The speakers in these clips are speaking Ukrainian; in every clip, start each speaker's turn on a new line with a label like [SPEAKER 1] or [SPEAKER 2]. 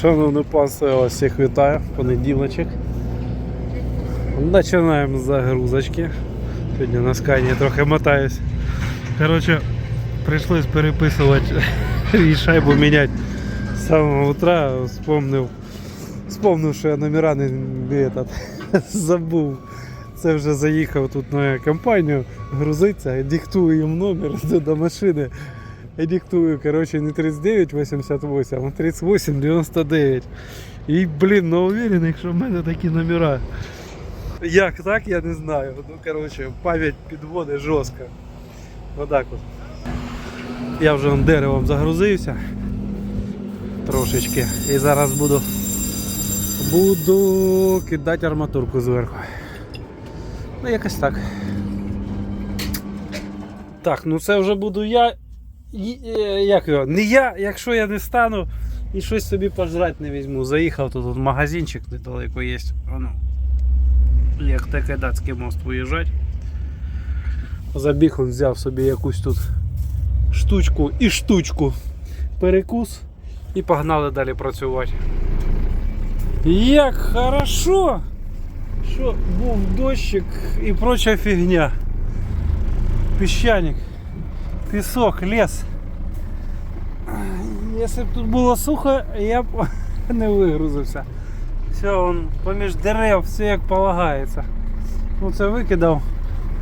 [SPEAKER 1] Шановне панство, я вас всіх вітаю. Понеділочок. Починаємо з загрузочки. Сьогодні на скані трохи мотаюсь. Коротше, прийшлось переписувати і шайбу міняти з самого утра. Вспомнив, вспомнив, що я номера не этот, забув. Це вже заїхав тут на компанію, грузиться, диктую їм номер до машини. Я диктую, короче, не 3988, а 3899. І, блін, ну уверений, що в мене такі номера. Як так, я не знаю. Ну, короче, пам'ять підводить жорстко. Отак от. Я вже деревом загрузився. Трошечки. І зараз буду. Буду кидати арматурку зверху. Ну, якось так. Так, ну це вже буду я. Е, Як його? Не я, якщо я не стану і щось собі пожрати не візьму. Заїхав, тут, тут магазинчик недалеко є. Воно. Як таке датський мост виїжджать. Забіг он взяв собі якусь тут штучку і штучку. Перекус і погнали далі працювати. Як хорошо, що був дощик і проча фігня. Піщаник. Пісок, ліс. Якщо б тут було сухо, я б не вигрузився. Все, он поміж дерев, все як полагається. Ну це викидав.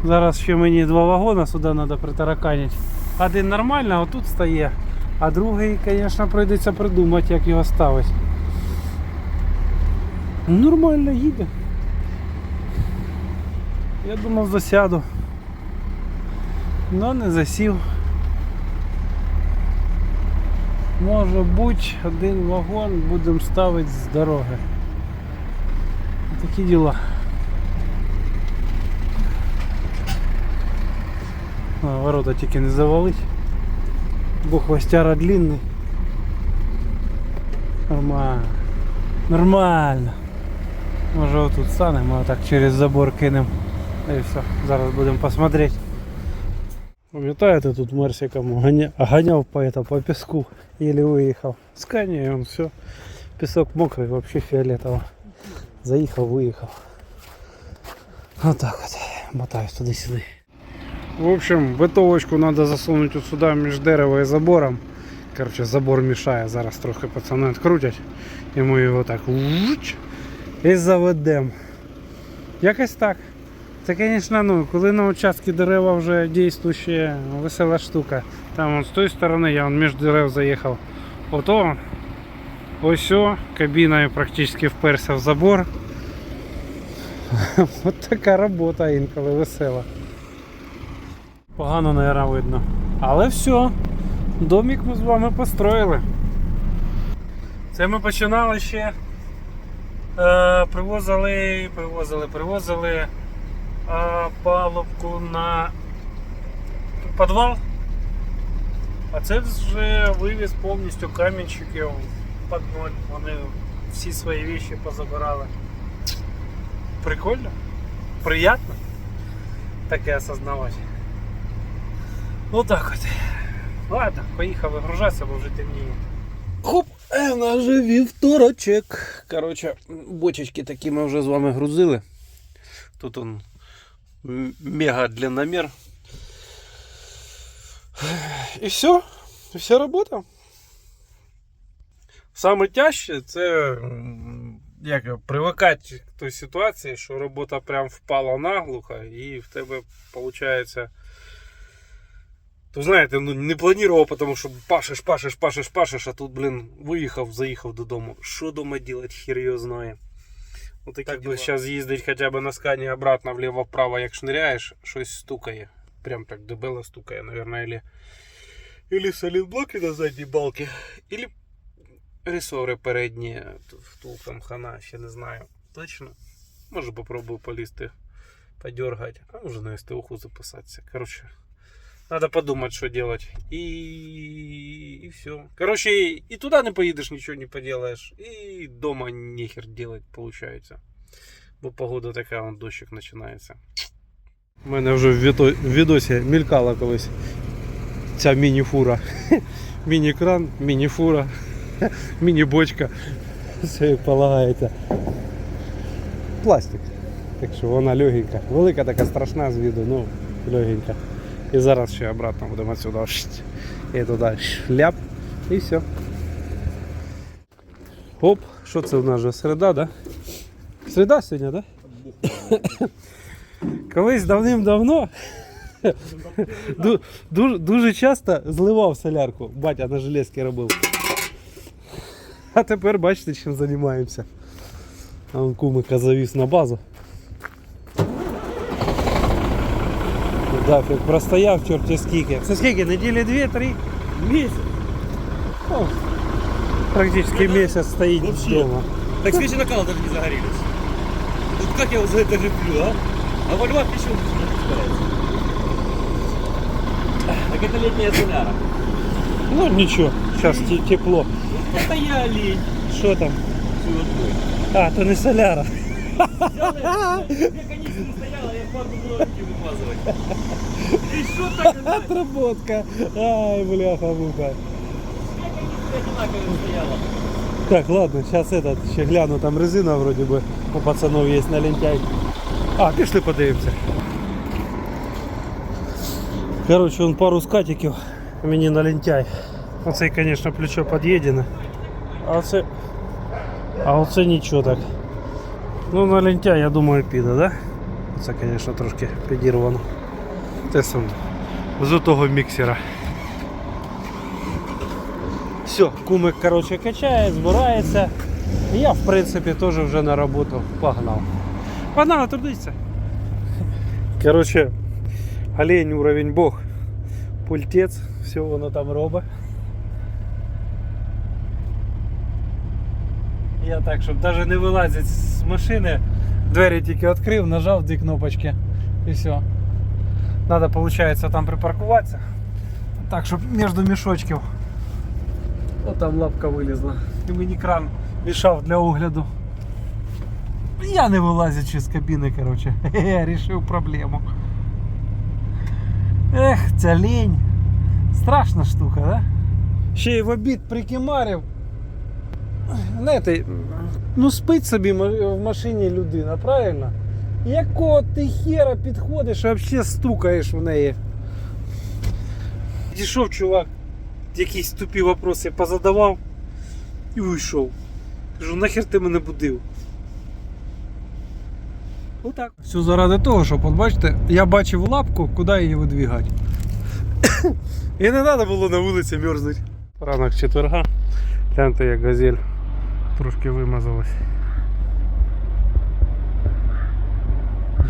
[SPEAKER 1] Зараз ще мені два вагона сюди треба притараканити. Один нормально, а отут стає. А другий, звісно, прийдеться придумати, як його ставити. Нормально їде. Я думав засяду. Но не засів. Може бути, один вагон будемо ставити з дороги. Такі діла. А, ворота тільки не завалить. Бо хвостяра длинний. Нормально. Нормально. Може отут станемо, а так через забор кинемо. І все. Зараз будемо посмотреть. Пам'ятаєте, тут Мерсиком ганя... ганяв по, по піску, еле виїхав. Скані, он все. Пісок мокрий, вообще фіолетово. Заїхав, виїхав. Отак от. Мотаюсь туди-сюди. В общем, битовочку треба засунути от сюди між дерево і забором. Короче, забор мішає, зараз трохи пацани відкрутять. І ми його так і заведемо. Якось так. Це, звісно, ну, коли на участку дерева вже дійствує весела штука. Там от з тої сторони я між дерев заїхав. Ото ось кабіною практично вперся в забор. От така робота інколи весела. Погано, мабуть, видно. Але все, домик ми з вами построїли. Це ми починали ще. Е, привозили, привозили, привозили а, палубку на підвал. А це вже вивіз повністю камінчиків під ноль. Вони всі свої віші позабирали. Прикольно? Приятно таке осознавати. Ну так от. Ладно, поїхав вигружатися, бо вже темніє. Хоп, е, у нас вже вівторочок. Коротше, бочечки такі ми вже з вами грузили. Тут он мега длинномер. І все. І вся робота. Саме тяжче це як привикати к той ситуації, що робота прям впала наглухо, і в тебе виходить. То знаєте, ну не планував, тому що пашеш, пашеш, пашеш, пашеш, а тут, блін, виїхав, заїхав додому. Що дома делать, хер його знає. Ну так якби
[SPEAKER 2] діла.
[SPEAKER 1] зараз їздить хоча б на скані обратно вліво-вправо, як шниряєш, щось стукає. Прям так дебело стукає, наверное, или, или солідблоки на задній балки, или ресори передні втулком хана, ще не знаю. Точно. Може попробую полізти, подергать, а може на СТУху записатися. Короче, надо подумать, что делать. И, и все. Короче, и туда не поедешь, ничего не поделаешь. И дома нехер делать получается. Бо погода така, вон дощик починається. У мене вже в відо- в відосі мількала колись ця міні-фура. Міні-кран, міні-фура, міні-бочка. все як полагається. Пластик. Так що вона легенька. Велика така страшна з виду, ну легенька. І зараз ще обратно будемо отсюда. І туди шляп. І все. Оп, що це у нас вже середа, да? Середа сьогодні, да? Колись давним-давно дуже, дуже часто зливав солярку. Батя на железки робив. А тепер бачите, чим займаємося. А он кумика завіз на базу. Дафік простояв чорті скільки. Це скільки? Неділі дві-три?
[SPEAKER 2] Месяц.
[SPEAKER 1] Ну, практически месяц стоит
[SPEAKER 2] Вообще.
[SPEAKER 1] дома.
[SPEAKER 2] Так свечи накала даже не загорелись. Вот как я его за это люблю, а? А во львах еще не пускается. Так это летняя соляра.
[SPEAKER 1] Ну ничего, сейчас тепло.
[SPEAKER 2] Это я олень.
[SPEAKER 1] Что там? А, то не соляра.
[SPEAKER 2] Две канистры стояла, я фарбу было руки вымазывать. Ты что так? Две
[SPEAKER 1] Отработка. Ай, бляха муха.
[SPEAKER 2] канистры одинаковые стояла.
[SPEAKER 1] Так, ладно, сейчас этот, ще гляну, там резина вроде бы у пацанов есть на лентяй. А, пішли подивимося. Короче, он пару скатиків мені на лентяй. Оцей, конечно, плечо під'їдене. А оце. А оце нічого так. Ну на лентяй, я думаю, піде, да? Це, конечно, трошки підірвано. Те саме. З того міксера. Все, кумик, короче, качає, збирається. Я, в принципі, теж вже на роботу погнав. Погнали трудиться. Короче, олень уровень бог. Пультець, все воно там робить. Я так, щоб навіть не вилазити з машини, двері тільки відкрив, нажав дві кнопочки і все. Надо, получается, там припаркуватися. Так, щоб між мішочків. От там лапка вилізла. І мені кран мішав для огляду. Я не вилазячи з кабіни, коротше. Я рішив проблему. Ех, ця лінь. Страшна штука, да? Ще й в обід прикимарив. Знаєте, ну спить собі в машині людина, правильно? Якого ти хера підходиш і взагалі стукаєш в неї. Підійшов чувак, якісь тупі вопроси позадавав і уйшов. Кажу, нахер ти мене будив? Отак. Все заради того, щоб, от бачите, я бачив лапку, куди її видвігати. І не треба було на вулиці мерзнути. Ранок четверга. Гляньте, як газель трошки вимазалась.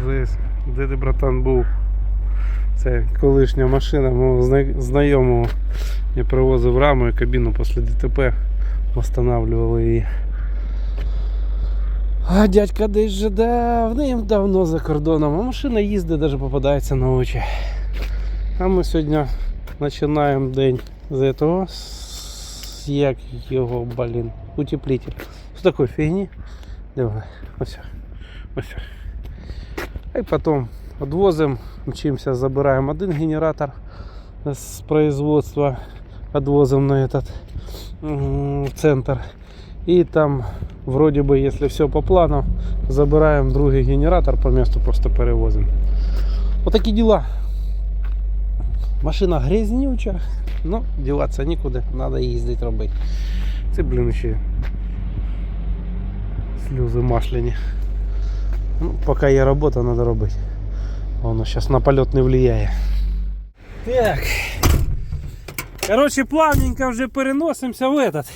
[SPEAKER 1] Жесть, де ти, братан, був? Це колишня машина мого знайомого. Я привозив раму і кабіну після ДТП встановлювали її. А дядька десь же давним-давно за кордоном, а машина їздить, навіть попадається на очі. А ми сьогодні починаємо день з того, як його, блін, утеплитель. З такої фігні. Давай, ось. Ось. Й потім відвозимо, мчимося, забираємо один генератор з производства, відвозимо на этот центр. И там, вроде бы, если все по плану, забираем другий генератор, по месту просто перевозим. Вот такие дела. Машина грязнюча, но деваться нікуди, надо їздити робити. Це, блін, ще сльози масляні. Ну, поки є робота, треба робити. Воно зараз на полет не влияє. Так. Короче, плавненько вже переносимося в этот.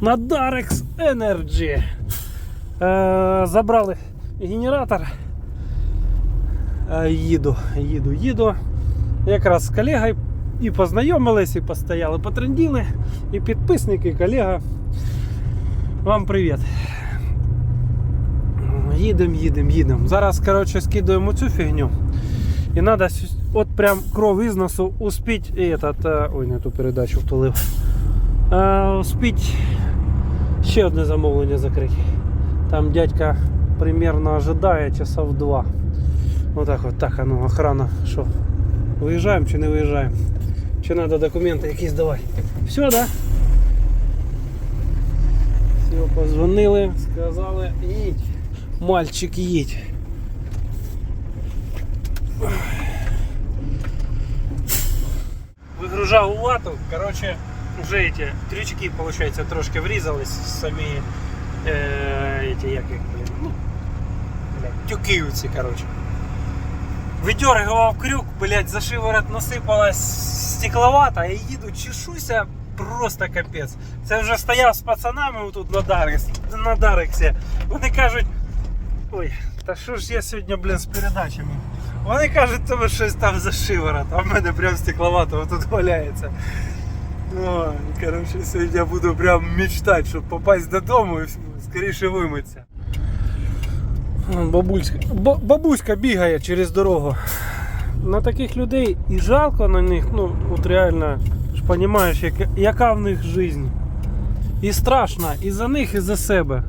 [SPEAKER 1] На Darex Energy. Е, забрали генератор. Е, їду, їду, їду. Якраз з колегою і познайомились, і постояли, потренділи. І підписник, і колега. Вам привіт. Їдемо, їдемо, їдемо. Зараз, коротше, скидуємо цю фігню. І треба от прям кров із носу успіть і этот, е, ой, не ту передачу втулив. Е, успіть ще одне замовлення закрити. Там дядька примерно ожидає часов два. Отак от так, а ну, охрана, що? Виїжджаємо чи не виїжджаємо? Чи треба документи якісь давати? Все, да? Все, позвонили, сказали, їдь. Мальчик, їдь. Вигружав у вату, короче, вже эти крючки, получается, трошки врізались самі е, эти, як їх, блін, ну, блядь, тюки оці. Видергував крюк, блядь, за шиворот насипалась стекловата, я їду, чешуся, просто капець. Це вже стояв з пацанами тут на Дарексі. На Дарексі. Вони кажуть, ой, та що ж я сьогодні, блін, з передачами. Вони кажуть, тебе щось там за шиворот, а в мене прям стекловата тут валяється. Ой, коротше, сьогодні я буду прям мечтати, щоб попасть додому і скоріше вимитися. Бабуська, бабуська бігає через дорогу. На таких людей і жалко на них, ну от реально, ж розумієш, яка, в них життя. І страшно, і за них, і за себе.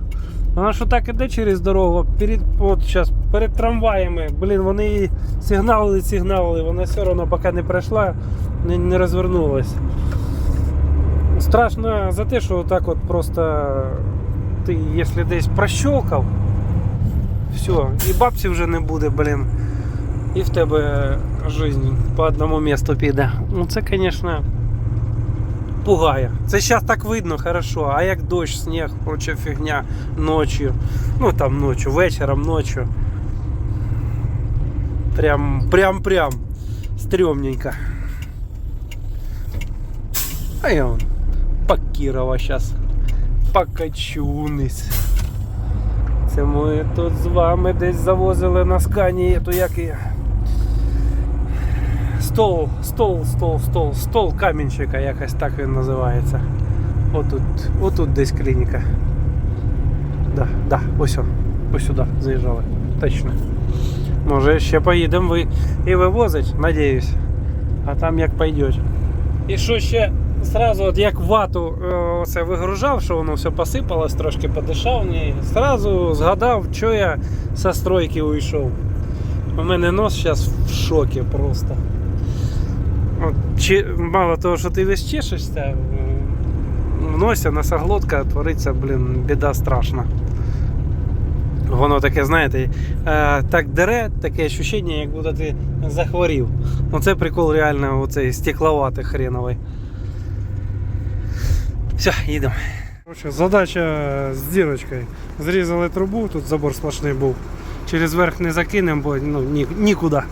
[SPEAKER 1] Вона що так іде через дорогу, перед, от зараз, перед трамваями, блін, вони її сигналили, сигналили, вона все одно поки не пройшла, не, не розвернулась. Страшно за те, що так от просто ти, якщо десь прощолкав, все, і бабці вже не буде, блін. І в тебе жизнь по одному місту піде. Ну це, звісно, пугає. Це зараз так видно хорошо, а як дощ, сніг, проча фігня ночі. Ну там ночі, вечором, ночі. Прям, прям, прям. Стрёмненько. А я вон по Кірова зараз покачуnis. Це ми тут з вами десь завозили на скані, то як і стол, стол, стол, стол, стол камінчика, якось так він називається. Отут, отут десь клініка. Да, да, ось он, ось сюди заїжджали. Точно. Може ще поїдемо ви і вивозить, надіюсь. А там як пойдете. І що ще сразу, от як вату е, це вигружав, що воно все посипалось, трошки подишав в сразу згадав, що я со стройки уйшов. У мене нос зараз в шокі просто. От, чи, мало того, що ти весь чешешся, е, в носі носоглотка твориться, блін, біда страшна. Воно таке, знаєте, е, так дере, таке ощущення, як будто ти захворів. Ну це прикол реально оцей стекловатий хреновий. Все, їдемо. Задача з дірочкою. Зрізали трубу, тут забор сплошний був. Через верх не закинемо, бо ну, ні, нікуди.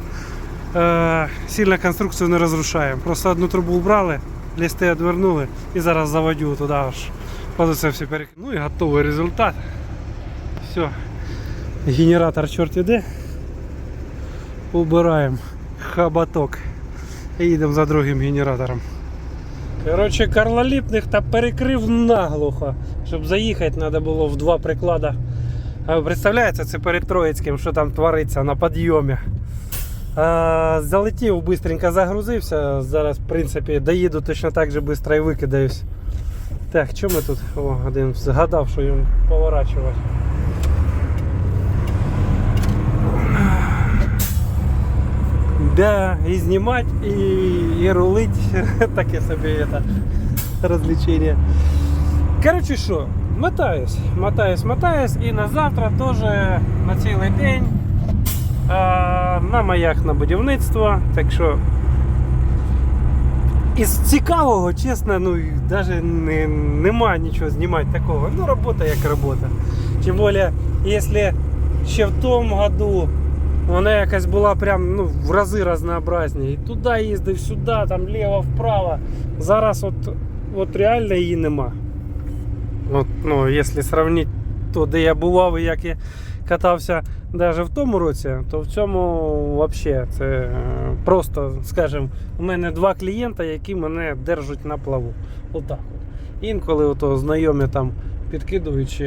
[SPEAKER 1] Е, сильно конструкцію не розрушаємо. Просто одну трубу убрали, листи відвернули і зараз заводю туди аж. Це все перек... Ну і готовий результат. Все. Генератор чорт іде. Убираємо хоботок. І їдемо за другим генератором. Коротше, карлолітних та перекрив наглухо. Щоб заїхати, треба було в два приклади. А Представляєте, це перед Троїцьким, що там твориться на підйомі. А, залетів, швидко загрузився. Зараз, в принципі, доїду точно так же швидко і викидаюсь. Так, що ми тут? О, один згадав, що їм поворачувати. Да, і знімати, і, і рулить. Таке собі это, развлечение. Короче, що, мотаюсь, мотаюсь, мотаюсь, і на завтра теж на цілий день а, на маях на будівництво. Так що із цікавого, чесно, ну навіть не, нема нічого знімати такого. Ну, робота як робота. Тим більше, якщо ще в тому году вона якась була прям ну, в рази разнообразні. І туди їздив, сюди, там ліво, вправо. Зараз от, от реально її нема. От, ну, якщо сравнити то, де я бував і як я катався навіть в тому році, то в цьому взагалі це е, просто, скажімо, у мене два клієнта, які мене держать на плаву. Отак от. Інколи ото знайомі там підкидуючи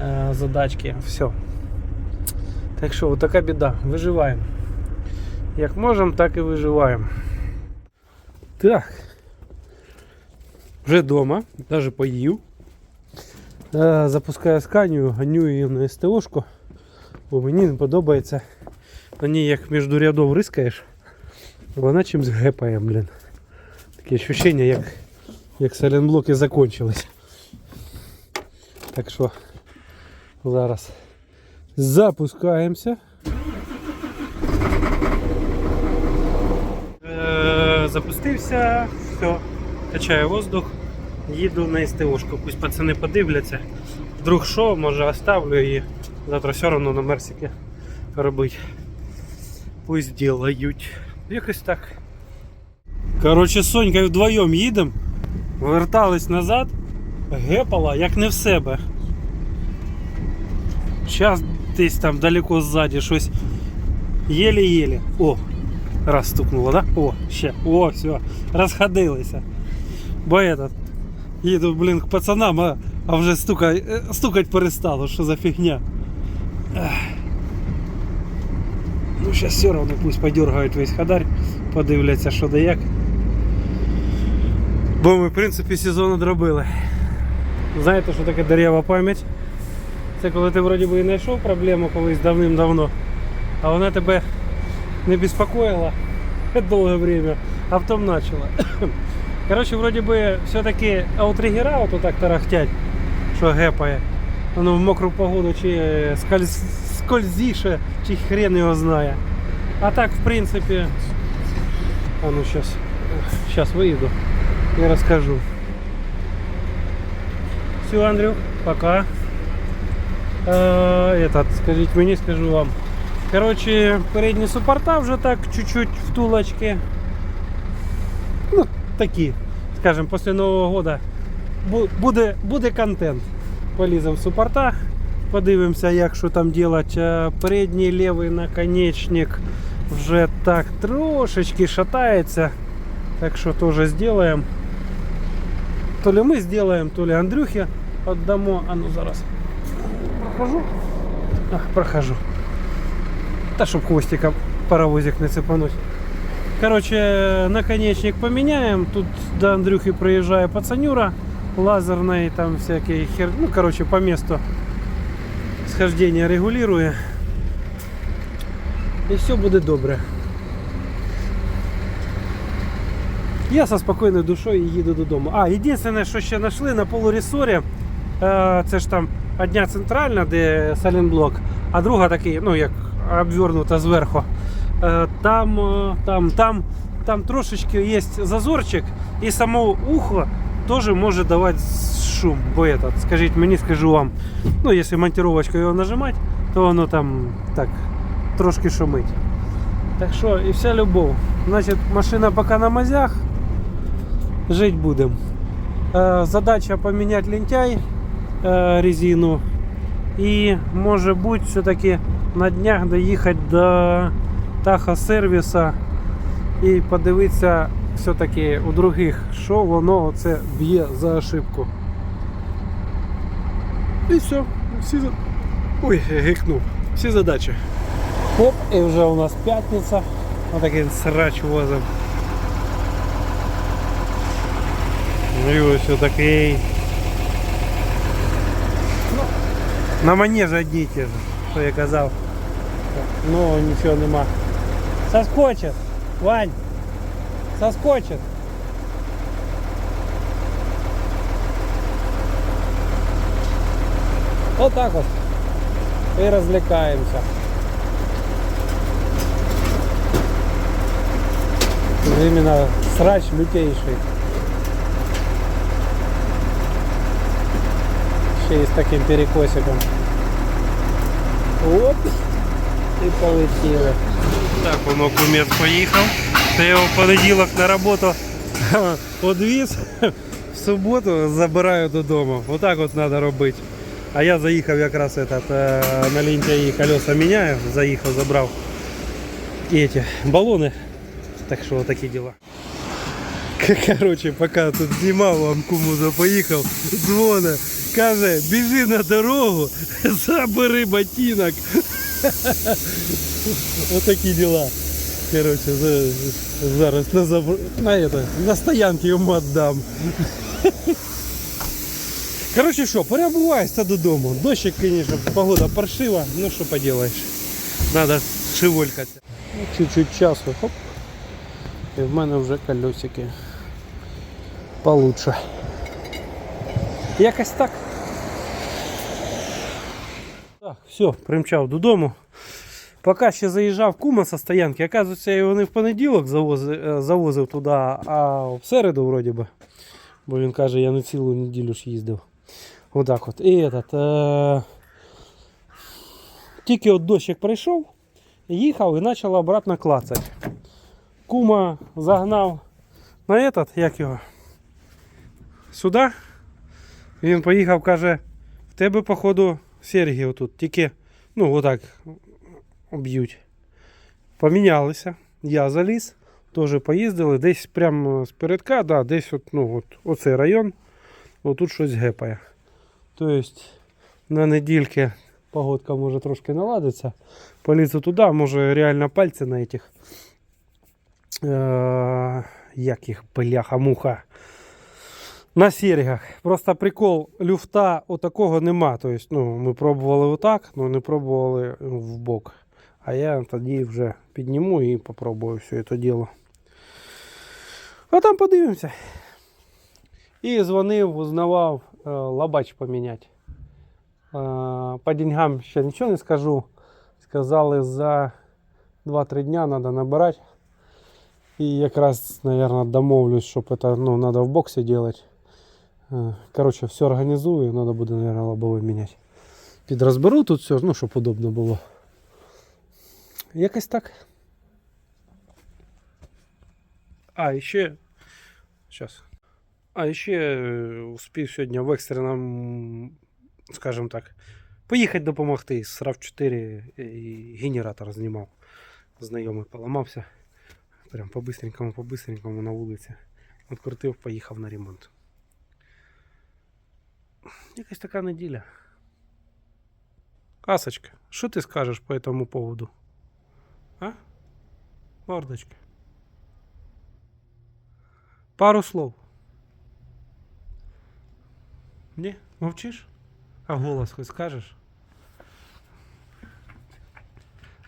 [SPEAKER 1] е, задачки, все. Так що, така біда. Виживаємо. Як можемо, так і виживаємо. Так. Вже вдома, навіть поїв. Е, Запускаю сканію, ганю її на СТОшку, бо мені не подобається. На ній як між рядов рискаєш, вона чимось гепає, блін. Таке відчуття, як, як саленблоки закончились. Так що зараз запускаємося. Е, Запустився, все, качаю воздух, їду на СТОшку. Пусть пацани подивляться. Вдруг що, може оставлю і завтра все одно на Мерсіки робить. Пусть делають. Якось так. Коротше, з Сонькою вдвоєм їдемо, вертались назад, гепала, як не в себе. Зараз десь там далеко ззаді щось єлі-єлі. О, раз стукнуло, да? О, ще. О, все, розходилися. Бо этот, їду, блін, к пацанам, а, а вже стука, е, стукать перестало, що за фігня. Ех. Ну, зараз все одно пусть подергають весь хадарь, подивляться, що да як. Бо ми, в принципі, сезон одробили. Знаєте, що таке дерева пам'ять? Це коли ти вроді би і знайшов проблему колись давним-давно, а вона тебе не беспокоила довге время, а потом начала. Короче, вроде бы все-таки аутригера вот так тарахтять, що гепає. Воно в мокру погоду чи скольз... скользіше, чи хрен його знає. А так, в принципі, а ну сейчас, сейчас выйду и расскажу. Все, Андрюх, пока. Э, Этот, скажіть мені, скажу вам. Короче, передні супорта вже так чуть-чуть втулочки. Ну, такі, скажем, після Нового года бу- буде, буде контент. Поліземо в супорта, подивимося, як що там робити. Е, Передній лівий наконечник вже так трошечки шатається. Так що теж зробимо. То ли ми зробимо, то ли Андрюхе віддамо. А ну зараз прохожу. Ах, прохожу. Та щоб хвостиком паровозик не цепануть. Короче, наконечник поменяем. Тут до Андрюхи проезжая пацанюра лазерной, там всякие хер... Ну, короче, по месту схождения регулируя. І все буде добре. Я со спокійною душою їду додому. А, єдине, що ще знайшли на полуресорі, е, це ж там одна центральна, де салінблок, а друга такий, ну як обвернута зверху. Е, Там, е, там, там, там трошечки є зазорчик, і само ухо теж може давати шум. Бо этот, скажіть мені, скажу вам. Ну, якщо монтировочкою його нажимати, то воно там так трошки шумить. Так що і вся любов. Значить, машина поки на мазях. Жить будемо. Е, задача поміняти лентяй резину. І може бути все-таки на днях доїхати до Таха-сервіса і подивитися все-таки у других, що воно це б'є за ошибку. І все. Всі... Ой, гикнув. Всі задачі. Оп, і вже у нас п'ятниця. Отакий срач возом. Ну і ось такий. на манежі одні й ті ж, що я казав. Ну, нічого нема. Соскочит, Вань. Соскочит. Вот так вот. И развлекаемся. Именно срач лютейший. Ще й з таким перекосиком. Оп! І полетіли. Так, воно кумець поїхав. Та я його в понеділок на роботу подвіз. В суботу забираю додому. Отак от треба робити. А я заїхав якраз этот, е, на лінті колеса міняю, заїхав, забрав і эти балони. Так що такі діла. Короче, поки тут знімав, вам кумуза поїхав, дзвоне, каже, біжи на дорогу, забери ботинок. Отакі діла. Короче, за- зараз на, забр... на, это, на стоянці йому віддам. Короче, що, перебуваєшся додому. Дощик, конечно, погода паршива, ну що поделаешь. Надо шиволькатися. Ну, Чуть-чуть часу, хоп. І в мене вже колесики получше. Якось так. Так, все, примчав додому. Поки ще заїжджав кума со стоянки, оказується, я його не в понеділок завозив, е, завозив туди, а в середу вроді би. Бо він каже, я не цілу неділю ж їздив. Отак от. І этот, е... Тільки от дощик прийшов, їхав і почав обратно клацати. Кума загнав на этот, як його, сюди. Він поїхав, каже, в тебе, походу, серги отут, тільки, ну, отак б'ють. Помінялися. Я заліз, теж поїздили, десь прямо з передка, да, десь от, ну, от, оцей район, отут щось гепає. Тобто на недільки погодка може трошки наладиться. Полізу туди, може реально пальці на этих. Е, як їх, бляха-муха. На серігах. Просто прикол, люфта отакого нема. Тобто, ну, ми пробували отак, але не пробували в бок. А я тоді вже підніму і попробую все це діло. А там подивимося. І дзвонив, узнавав, е, лабач поміняти. Е, По деньгам ще нічого не скажу. Сказали, за 2-3 дня треба набирати. І якраз, наверное, домовлюсь, щоб это, ну, надо в боксі делать. Е, Короче, все організую, треба буде, наверное, лобовий міняти. Підрозберу тут все, ну, щоб удобно було. Якось так. А, ще. Сейчас. А, ще е, успів сьогодні в екстреному, скажімо так, поїхати допомогти. З RAV 4 і генератор знімав. Знайомий поламався. Прям по-бистренькому, по-бистренькому на вулиці. Открутив, поїхав на ремонт. Якась така неділя. Касочка, що ти скажеш по этому поводу? А? Мордочка. Пару слов. Ні? Мовчиш? А голос хоч скажеш?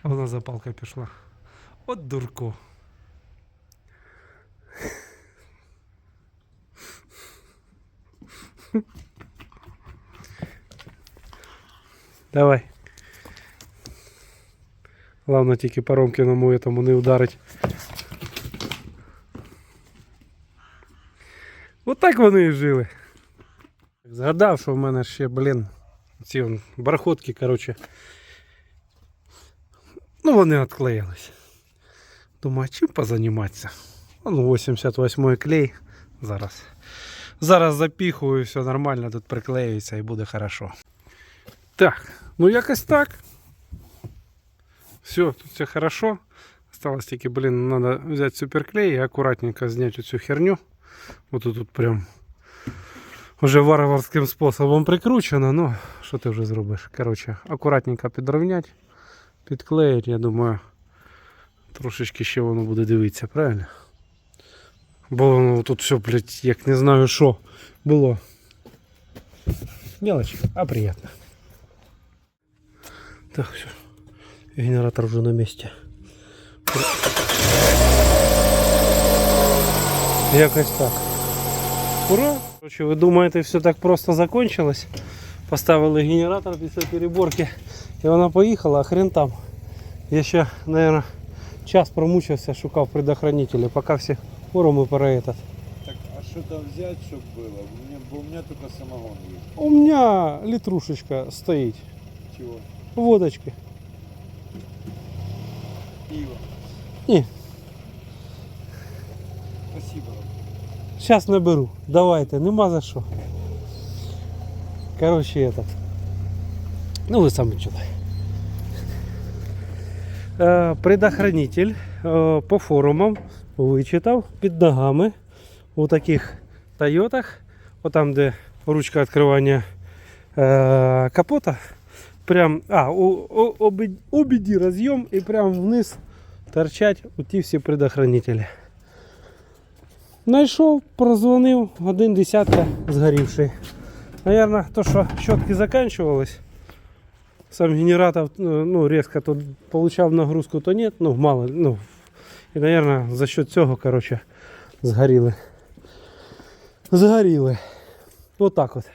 [SPEAKER 1] А Вона запалка пішла. От дурко. Давай. Главное тільки по Ромкіному этому не ударить. От так вони і жили. Згадав, що в мене ще, блін, ці вон бархотки, коротше. Ну, вони відклеїлись. Думаю, чим позаніматися? Ну, 88 клей. Зараз. Зараз запіхую, все нормально, тут приклеюється і буде хорошо. Так, ну якось так. Все, тут все хорошо. Осталось тільки, блин, надо взять суперклей и аккуратненько снять эту херню. Вот тут, прям уже варварським способом прикручено, ну, що ти вже зробиш? Короче, акуратненько підровнять, підклеїть, я думаю, трошечки ще воно буде дивитися, правильно? Бо воно тут все, блядь, як не знаю що було. Мелочь, а приятно. Так, все. Генератор вже на місці. Якось так. Ура! Короче, ви думаєте, все так просто закончилось? Поставили генератор після переборки і вона поїхала, а хрен там. Я ще, наверное, час промучився, шукав предохранителі, поки всі форуми про этот.
[SPEAKER 3] Так, а что там взять, чтобы было? У меня, бо у меня только самогон есть.
[SPEAKER 1] У меня литрушечка стоїть.
[SPEAKER 3] Чего?
[SPEAKER 1] Водочки.
[SPEAKER 3] Пиво.
[SPEAKER 1] Не.
[SPEAKER 3] Спасибо.
[SPEAKER 1] Сейчас наберу. Давайте, нема за що. Короче, этот. Ну, ви самі чули. Е, предохранитель е, по форумам вичитав під ногами у таких Тойотах, отам, де ручка відкривання е, капота. Прям, а, обіді роз'єм і прямо вниз торчать ті всі предохранителі. Найшов, прозвонив, один десятка згорівший. Наверное, то, що щотки заканчивались, сам генератор ну, ну, резко то получав нагрузку, то нет, ну мало. Ну, і, наверное, за счет цього, короче, згоріли. Згоріли. Вот так от.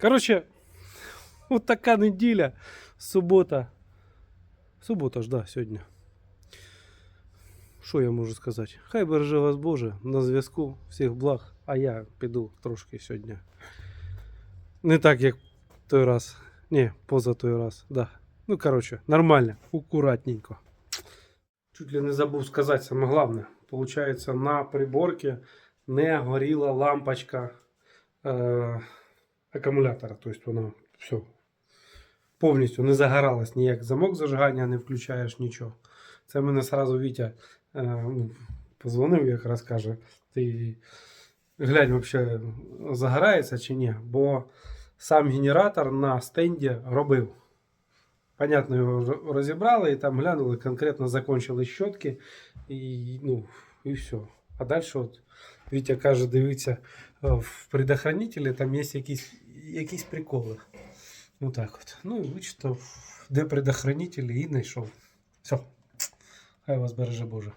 [SPEAKER 1] Короче, Така неділя. Субота. Субота ж, да, сьогодні. Що я можу сказати? Хай береже вас Боже на зв'язку. Всіх благ. А я піду трошки сьогодні. Не так, як той раз. Ні, поза той раз. Да. Ну, коротше, нормально, акуратненько. Чуть ли не забув сказати саме головне. Получається, на приборці не горіла лампочка е, акумулятора. Тобто вона все повністю не загоралась ніяк замок зажигання, не включаєш нічого. Це мене сразу Вітя е, ну, позвонив, якраз каже, ти глянь, вообще загорається чи ні, бо сам генератор на стенді робив. Понятно, його розібрали і там глянули, конкретно закончили щотки і, ну, і все. А далі от Вітя каже, дивіться, е, в предохранителі там є якісь, якісь приколи. Ну так от. Ну і вичитав, де предохранителі і знайшов. Все. Хай вас береже Боже.